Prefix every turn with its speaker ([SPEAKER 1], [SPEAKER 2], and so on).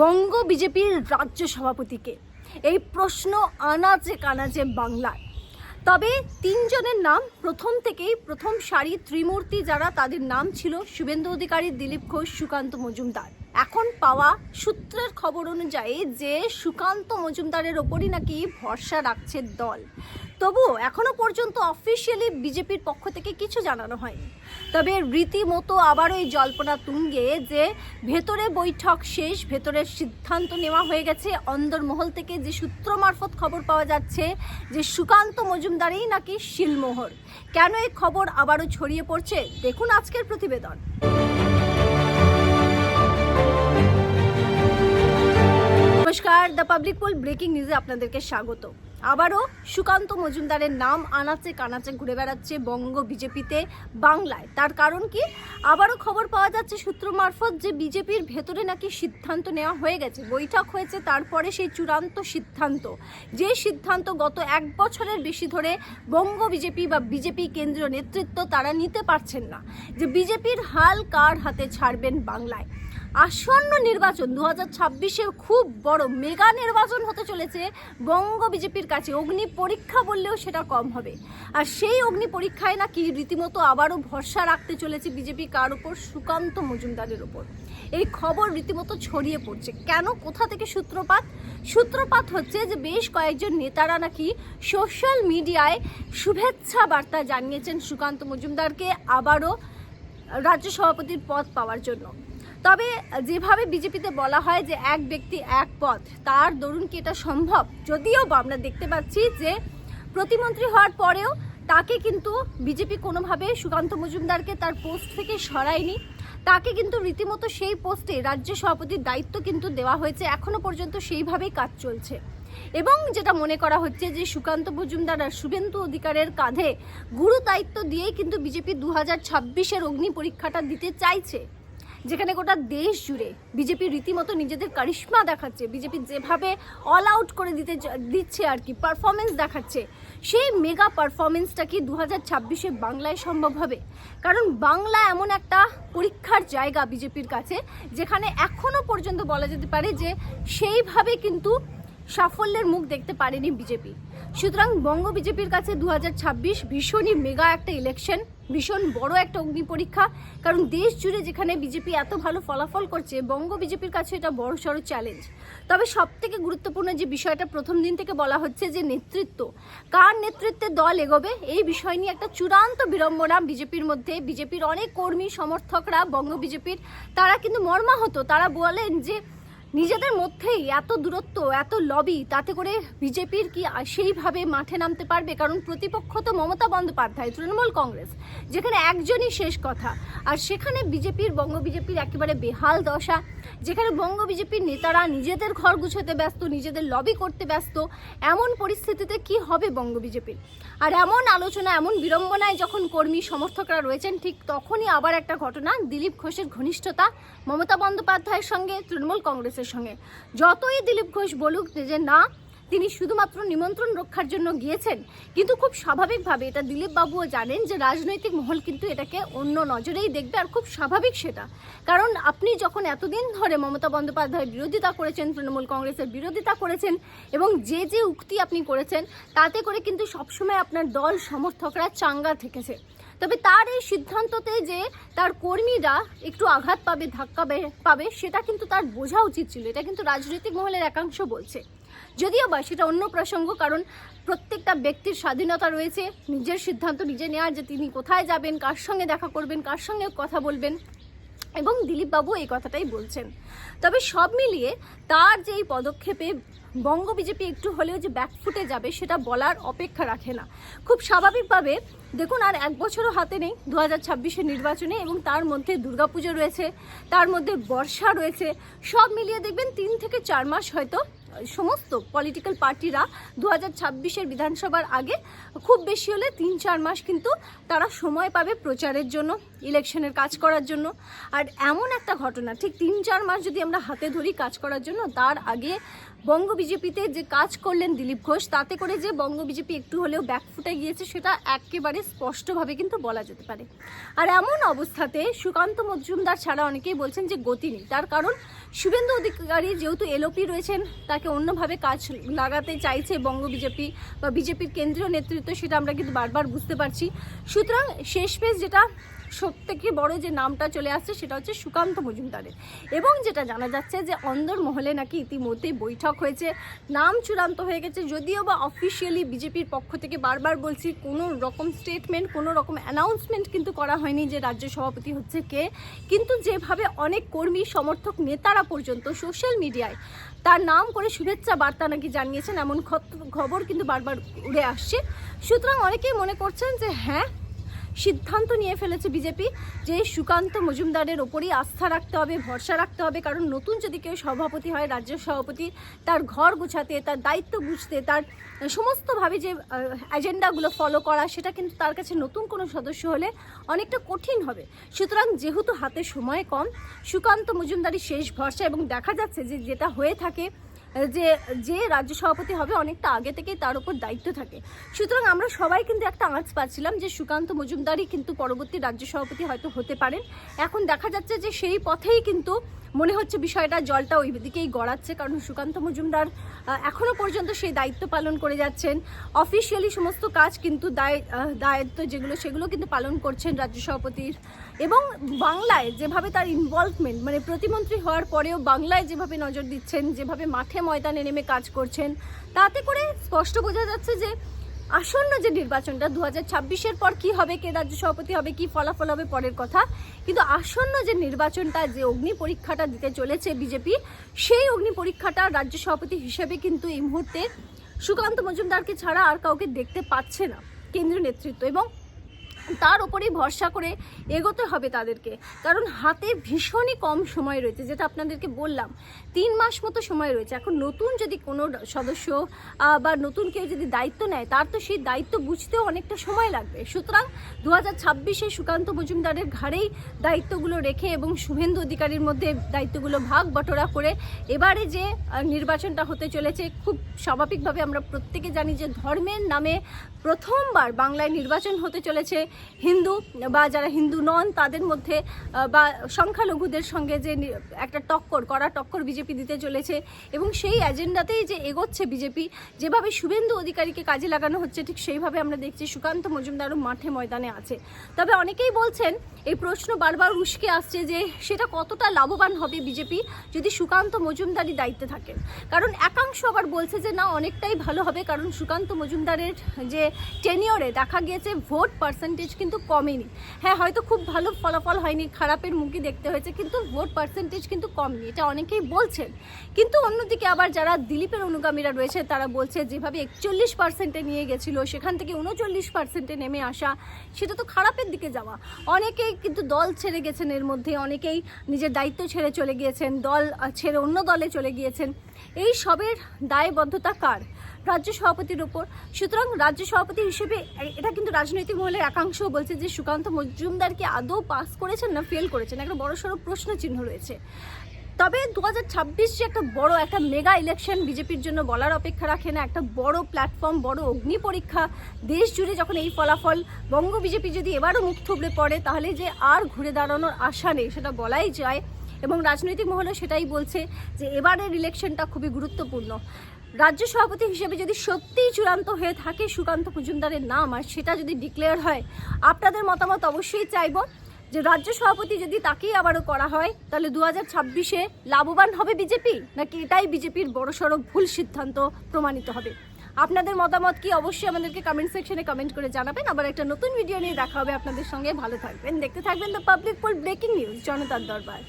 [SPEAKER 1] বঙ্গ বিজেপির রাজ্য সভাপতিকে। এই প্রশ্ন আনাচে কানাচে বাংলায়। তবে তিনজনের নাম প্রথম থেকেই প্রথম সারি ত্রিমূর্তি যারা তাদের নাম ছিল শুভেন্দু অধিকারী, দিলীপ ঘোষ, সুকান্ত মজুমদার। এখন পাওয়া সূত্রের খবর অনুযায়ী যে সুকান্ত মজুমদারের ওপরই নাকি ভরসা রাখছে দল। তবুও এখনও পর্যন্ত অফিসিয়ালি বিজেপির পক্ষ থেকে কিছু জানানো হয়নি। তবে রীতিমতো আবারও এই জল্পনা তুঙ্গে যে ভেতরে বৈঠক শেষ ভেতরের সিদ্ধান্ত নেওয়া হয়ে গেছে। অন্দরমহল থেকে যে সূত্র মারফত খবর পাওয়া যাচ্ছে যে সুকান্ত মজুমদারেই নাকি শিলমোহর। কেন এই খবর আবারও ছড়িয়ে পড়ছে? দেখুন আজকের প্রতিবেদন। নমস্কার। দ্য পাবলিক পোল ব্রেকিং নিউজে আপনাদেরকে স্বাগত। আবারও সুকান্ত মজুমদারের নাম আনাচে কানাচে ঘুরে বেড়াচ্ছে বঙ্গ বিজেপিতে বাংলায়। তার কারণ কি? আবারও খবর পাওয়া যাচ্ছে সূত্র মারফত যে বিজেপির ভেতরে নাকি সিদ্ধান্ত নেওয়া হয়ে গেছে। বৈঠক হয়েছে তারপরে সেই চূড়ান্ত সিদ্ধান্ত। যে সিদ্ধান্ত গত এক বছরের বেশি ধরে বঙ্গ বিজেপি বা বিজেপি কেন্দ্রীয় নেতৃত্ব তারা নিতে পারছেন না। যে বিজেপির হাল কার হাতে ছাড়বেন বাংলায়? আসন্ন নির্বাচন দু হাজার খুব বড় মেগা নির্বাচন হতে চলেছে বঙ্গ বিজেপির কাছে। অগ্নি পরীক্ষা বললেও সেটা কম হবে। আর সেই অগ্নি পরীক্ষায় নাকি রীতিমতো আবারও ভরসা রাখতে চলেছে বিজেপি, কার উপর? সুকান্ত মজুমদারের উপর। এই খবর রীতিমতো ছড়িয়ে পড়ছে। কেন? কোথা থেকে সূত্রপাত? সূত্রপাত হচ্ছে যে বেশ কয়েকজন নেতারা নাকি সোশ্যাল মিডিয়ায় শুভেচ্ছা বার্তা জানিয়েছেন সুকান্ত মজুমদারকে আবারও রাজ্য সভাপতির পদ পাওয়ার জন্য। তবে যেভাবে বিজেপিতে বলা হয় যে এক ব্যক্তি এক পথ, তার দরুন কি এটা সম্ভব? যদিও আমরা দেখতে পাচ্ছি যে প্রতিমন্ত্রী হওয়ার পরেও তাকে কিন্তু বিজেপি কোনোভাবে সুকান্ত মজুমদারকে তার পোস্ট থেকে সরায়নি। তাকে কিন্তু রীতিমতো সেই পোস্টে রাজ্য সভাপতির দায়িত্ব কিন্তু দেওয়া হয়েছে। এখনও পর্যন্ত সেইভাবেই কাজ চলছে। এবং যেটা মনে করা হচ্ছে যে সুকান্ত মজুমদার আর শুভেন্দু অধিকারের কাঁধে গুরু দায়িত্ব দিয়েই কিন্তু বিজেপি দু হাজার ছাব্বিশের অগ্নি পরীক্ষাটা দিতে চাইছে। যেখানে গোটা দেশ জুড়ে বিজেপি রীতিমতো নিজেদের কারিশ্মা দেখাচ্ছে, বিজেপি যেভাবে অল আউট করে দিতে দিচ্ছে আর কি পারফরমেন্স দেখাচ্ছে, সেই মেগা পারফরমেন্সটা কি দু হাজার ছাব্বিশে বাংলায় সম্ভব হবে? কারণ বাংলা এমন একটা পরীক্ষার জায়গা বিজেপির কাছে, যেখানে এখনও পর্যন্ত বলা যেতে পারে যে সেইভাবে কিন্তু সাফল্যের মুখ দেখতে পারেনি বিজেপি। সুতরাং বঙ্গ বিজেপির কাছে দু হাজার ছাব্বিশ ভীষণই মেগা একটা ইলেকশন ভীষণ বড় একটা অগ্নি পরীক্ষা। কারণ দেশ জুড়ে যেখানে বিজেপি এত ভালো ফলাফল করছে, বঙ্গ বিজেপির কাছে এটা বড় সড়ো চ্যালেঞ্জ তবে সব থেকে গুরুত্বপূর্ণ যে বিষয়টা প্রথম দিন থেকে বলা হচ্ছে যে নেতৃত্ব। কার নেতৃত্বে দল এগোবে, এই বিষয় নিয়ে একটা চূড়ান্ত বিড়ম্বনা বিজেপির মধ্যে। বিজেপির অনেক কর্মী, সমর্থকরা বঙ্গ বিজেপির, তারা কিন্তু মর্মাহত। তারা বলেন যে নিজেদের মধ্যেই এত দূরত্ব, এত লবি তাতে করে বিজেপির কি সেইভাবে মাঠে নামতে পারবে? কারণ প্রতিপক্ষ তো মমতা বন্দ্যোপাধ্যায়, তৃণমূল কংগ্রেস, যেখানে একজনই শেষ কথা। আর সেখানে বিজেপির, বঙ্গ বিজেপির একেবারে বেহাল দশা, যেখানে বঙ্গ বিজেপির নেতারা নিজেদের ঘর গুছোতে ব্যস্ত, নিজেদের লবি করতে ব্যস্ত, এমন পরিস্থিতিতে কি হবে বঙ্গ বিজেপির? আর এমন আলোচনা, এমন বিড়ম্বনায় যখন কর্মী সমর্থকরা রয়েছেন, ঠিক তখনই আবার একটা ঘটনা, দিলীপ ঘোষের ঘনিষ্ঠতা, মমতা বন্দ্যোপাধ্যায়ের সঙ্গে তৃণমূল কংগ্রেসের সঙ্গে। যতই দিলীপ ঘোষ বলুক যে না তিনি শুধুমাত্র নিমন্ত্রণ রক্ষার জন্য গিয়েছেন। কিন্তু খুব স্বাভাবিকভাবে এটা দিলীপ বাবুও জানেন যে রাজনৈতিক মহল কিন্তু এটাকে অন্য নজরেই দেখবে আর খুব স্বাভাবিক সেটা। কারণ আপনি যখন এতদিন ধরে মমতা বন্দ্যোপাধ্যায়ের বিরোধিতা করেছেন, তৃণমূল কংগ্রেসের বিরোধিতা করেছেন এবং যে যে উক্তি আপনি করেছেন, তাতে করে কিন্তু সবসময় আপনার দল সমর্থকরা চাঙ্গা থেকেছে। তবে তার এই সিদ্ধান্ততে যে তার কর্মীরা একটু আঘাত পাবে, ধাক্কা পাবে, সেটা কিন্তু তার বোঝা উচিত ছিল। এটা কিন্তু রাজনৈতিক মহলের একাংশ বলছে। যদিও বা সেটা অন্য প্রসঙ্গ, কারণ প্রত্যেকটা ব্যক্তির স্বাধীনতা রয়েছে। নিজের সিদ্ধান্ত নিজে নেওয়ার যে তিনি কোথায় যাবেন, কার সঙ্গে দেখা করবেন, কার সঙ্গে কথা বলবেন। এবং দিলীপবাবু এই কথাটাই বলছেন। তবে সব মিলিয়ে তার যে এই পদক্ষেপে বঙ্গ বিজেপি একটু হলেও যে ব্যাকফুটে যাবে, সেটা বলার অপেক্ষা রাখে না। খুব স্বাভাবিকভাবে দেখুন, আর এক বছরও হাতে নেই দু হাজার নির্বাচনে, এবং তার মধ্যে দুর্গাপুজো রয়েছে, তার মধ্যে বর্ষা রয়েছে। সব মিলিয়ে দেখবেন তিন থেকে চার মাস হয়তো সমস্ত পলিটিক্যাল পার্টিরা দু হাজার ছাব্বিশের বিধানসভার আগে খুব বেশি হলে তিন চার মাস কিন্তু তারা সময় পাবে প্রচারের জন্য, ইলেকশনের কাজ করার জন্য। আর এমন একটা ঘটনা, ঠিক তিন চার মাস যদি আমরা হাতে ধরি কাজ করার জন্য, তার আগে বঙ্গ বিজেপিতে যে কাজ করলেন দিলীপ ঘোষ, তাতে করে যে বঙ্গ বিজেপি একটু হলেও ব্যাকফুটে গিয়েছে, সেটা একেবারে স্পষ্টভাবে কিন্তু বলা যেতে পারে। আর এমন অবস্থাতে সুকান্ত মজুমদার ছাড়া অনেকেই বলছেন যে গতি নেই। তার কারণ, শুভেন্দু অধিকারী যেহেতু এলওপি রয়েছেন, তাকে অন্যভাবে কাজ লাগাতে চাইছে বঙ্গ বিজেপি বা বিজেপির কেন্দ্রীয় নেতৃত্ব, সেটা আমরা কিন্তু বারবার বুঝতে পারছি। সুতরাং শেষ যেটা সব থেকে বড় যে নামটা চলে আসছে সেটা হচ্ছে সুকান্ত মজুমদারের। এবং যেটা জানা যাচ্ছে যে অন্দর মহলে নাকি ইতিমধ্যেই বৈঠক হয়েছে। নাম চূড়ান্ত হয়ে গেছে যদিও বা অফিসিয়ালি বিজেপির পক্ষ থেকে বারবার বলছি, কোনো রকম স্টেটমেন্ট কোনো রকম অ্যানাউন্সমেন্ট কিন্তু করা হয়নি যে রাজ্য সভাপতি হচ্ছে কে। কিন্তু যেভাবে অনেক কর্মী, সমর্থক, নেতারা পর্যন্ত সোশ্যাল মিডিয়ায় তার নাম করে শুভেচ্ছা বার্তা নাকি জানিয়েছেন, এমন খবর কিন্তু বারবার উড়ে আসছে। সুতরাং অনেকেই মনে করছেন যে হ্যাঁ সিদ্ধান্ত নিয়ে ফেলেছে বিজেপি যে সুকান্ত মজুমদারের ওপরই আস্থা রাখতে হবে, ভরসা রাখতে হবে। কারণ নতুন যদি কেউ সভাপতি হয়, রাজ্য সভাপতি, তার ঘর গুছাতে, তার দায়িত্ব বুঝতে, তার সমস্তভাবে যে এজেন্ডাগুলো ফলো করা, সেটা কিন্তু তার কাছে নতুন কোনো সদস্য হলে অনেকটা কঠিন হবে। সুতরাং যেহেতু হাতে সময় কম, সুকান্ত মজুমদারই শেষ ভরসা এবং দেখা যাচ্ছে যে যেটা হয়ে থাকে যে যে রাজ্য সভাপতি হবে অনেকটা আগে থেকেই তার উপর দায়িত্ব থাকে। সুতরাং আমরা সবাই কিন্তু একটা আঁচ পাচ্ছিলাম যে সুকান্ত মজুমদারই কিন্তু পরবর্তী রাজ্য সভাপতি হয়তো হতে পারেন। এখন দেখা যাচ্ছে যে সেই পথেই কিন্তু মনে হচ্ছে বিষয়টা জলটা ওই দিকেই গড়াচ্ছে কারণ সুকান্ত মজুমদার আহ, এখনও পর্যন্ত সেই দায়িত্ব পালন করে যাচ্ছেন। অফিসিয়ালি সমস্ত কাজ কিন্তু দায় দায়িত্ব যেগুলো সেগুলো কিন্তু পালন করছেন রাজ্য সভাপতির। এবং বাংলায় যেভাবে তার ইনভলভমেন্ট মানে প্রতিমন্ত্রী হওয়ার পরেও বাংলায় যেভাবে নজর দিচ্ছেন যেভাবে মাঠে ময়দানে নেমে কাজ করছেন তাতে করে স্পষ্ট বোঝা যাচ্ছে যে আসন্ন যে নির্বাচনটা দু হাজার পর কি হবে, কে রাজ্য সভাপতি হবে, কি ফলাফল হবে, পরের কথা। কিন্তু আসন্ন যে নির্বাচনটা, যে অগ্নি পরীক্ষাটা দিতে চলেছে বিজেপি, সেই অগ্নি পরীক্ষাটা রাজ্য সভাপতি হিসেবে কিন্তু এই মুহূর্তে সুকান্ত মজুমদারকে ছাড়া আর কাউকে দেখতে পাচ্ছে না কেন্দ্রীয় নেতৃত্ব। এবং তার উপরেই ভরসা করে এগোতে হবে তাদেরকে। কারণ হাতে ভীষণই কম সময় রয়েছে, যেটা আপনাদেরকে বললাম। তিন মাস মতো সময় রয়েছে। এখন নতুন যদি কোনো সদস্য বা নতুন কেউ যদি দায়িত্ব নেয়, তার তো সেই দায়িত্ব বুঝতেও অনেকটা সময় লাগবে। সুতরাং দু হাজার ছাব্বিশে সুকান্ত মজুমদারের ঘাড়েই দায়িত্বগুলো রেখে এবং শুভেন্দু অধিকারীর মধ্যে দায়িত্বগুলো ভাগ বটরা করে এবারে যে নির্বাচনটা হতে চলেছে, খুব স্বাভাবিকভাবে আমরা প্রত্যেকে জানি যে ধর্মের নামে প্রথমবার বাংলায় নির্বাচন হতে চলেছে। হিন্দু বা যারা হিন্দু নন, তাদের মধ্যে বা সংখ্যালঘুদের সঙ্গে যে একটা টক্কর করা টক্কর বিজেপি দিতে চলেছে এবং সেই এজেন্ডাতেই যে এগোচ্ছে বিজেপি, যেভাবে শুভেন্দু অধিকারীকে কাজে লাগানো হচ্ছে, ঠিক সেইভাবে আমরা দেখছি সুকান্ত মজুমদারও মাঠে ময়দানে আছে। তবে অনেকেই বলছেন, এই প্রশ্ন বারবার উস্কে আসছে যে সেটা কতটা লাভবান হবে বিজেপি যদি সুকান্ত মজুমদারই দায়িত্বে থাকেন। কারণ একাংশ আবার বলছে যে না, অনেকটাই ভালো হবে, কারণ সুকান্ত মজুমদারের যে টেনিয়রে দেখা গিয়েছে ভোট পার্সেন্টেজ কিন্তু কমেনি। হ্যাঁ হয়তো খুব ভালো ফলাফল হয়নি, খারাপের মুখই দেখতে হয়েছে, কিন্তু ভোট পার্সেন্টেজ কিন্তু কমনি, এটা অনেকেই বলছেন। কিন্তু অন্যদিকে আবার যারা দিলীপের অনুগামীরা রয়েছে, তারা বলছে যেভাবে একচল্লিশ পার্সেন্টে নিয়ে গেছিল, সেখান থেকে উনচল্লিশ পার্সেন্টে নেমে আসা, সেটা তো খারাপের দিকে যাওয়া। অনেকেই কিন্তু দল ছেড়ে গেছেন এর মধ্যে, অনেকেই নিজের দায়িত্ব ছেড়ে চলে গিয়েছেন, দল ছেড়ে অন্য দলে চলে গিয়েছেন। এই সবের দায়বদ্ধতা কার? রাজ্য সভাপতির ওপর সুতরাং রাজ্য সভাপতি হিসেবে এটা কিন্তু রাজনৈতিক মহলের একাংশ বলছে যে সুকান্ত মজুমদারকে আদৌ পাস করেছেন না ফেল করেছেন। একটা বড় সড়ো প্রশ্ন চিহ্ন রয়েছে। তবে দু হাজার ছাব্বিশ যে একটা বড় একটা মেগা ইলেকশন বিজেপির জন্য বলার অপেক্ষা রাখে না, একটা বড় প্ল্যাটফর্ম বড় অগ্নি পরীক্ষা, দেশ জুড়ে যখন এই ফলাফল, বঙ্গ বিজেপি যদি এবারও মুখ থুবড়ে পড়ে, তাহলে যে আর ঘুরে দাঁড়ানোর আশা নেই, সেটা বলাই যায় এবং রাজনৈতিক মহলে সেটাই বলছে যে এবারের ইলেকশনটা খুবই গুরুত্বপূর্ণ। রাজ্য সভাপতি হিসেবে যদি সত্যিই চূড়ান্ত হয়ে থাকে সুকান্ত মজুমদারের নাম, আর সেটা যদি ডিক্লেয়ার হয়, আপনাদের মতামত অবশ্যই চাইব যে রাজ্য সভাপতি যদি তাকেই আবারও করা হয়, তাহলে দু হাজার ছাব্বিশে লাভবান হবে বিজেপি? নাকি এটাই বিজেপির বড়সড় ভুল সিদ্ধান্ত প্রমাণিত হবে? আপনাদের মতামত কি? অবশ্যই আমাদেরকে কমেন্ট সেকশনে কমেন্ট করে জানাবেন। আবার একটা নতুন ভিডিও নিয়ে দেখা হবে আপনাদের সঙ্গে। ভালো থাকবেন। দেখতে থাকবেন the public poll breaking news জনতার দরবার।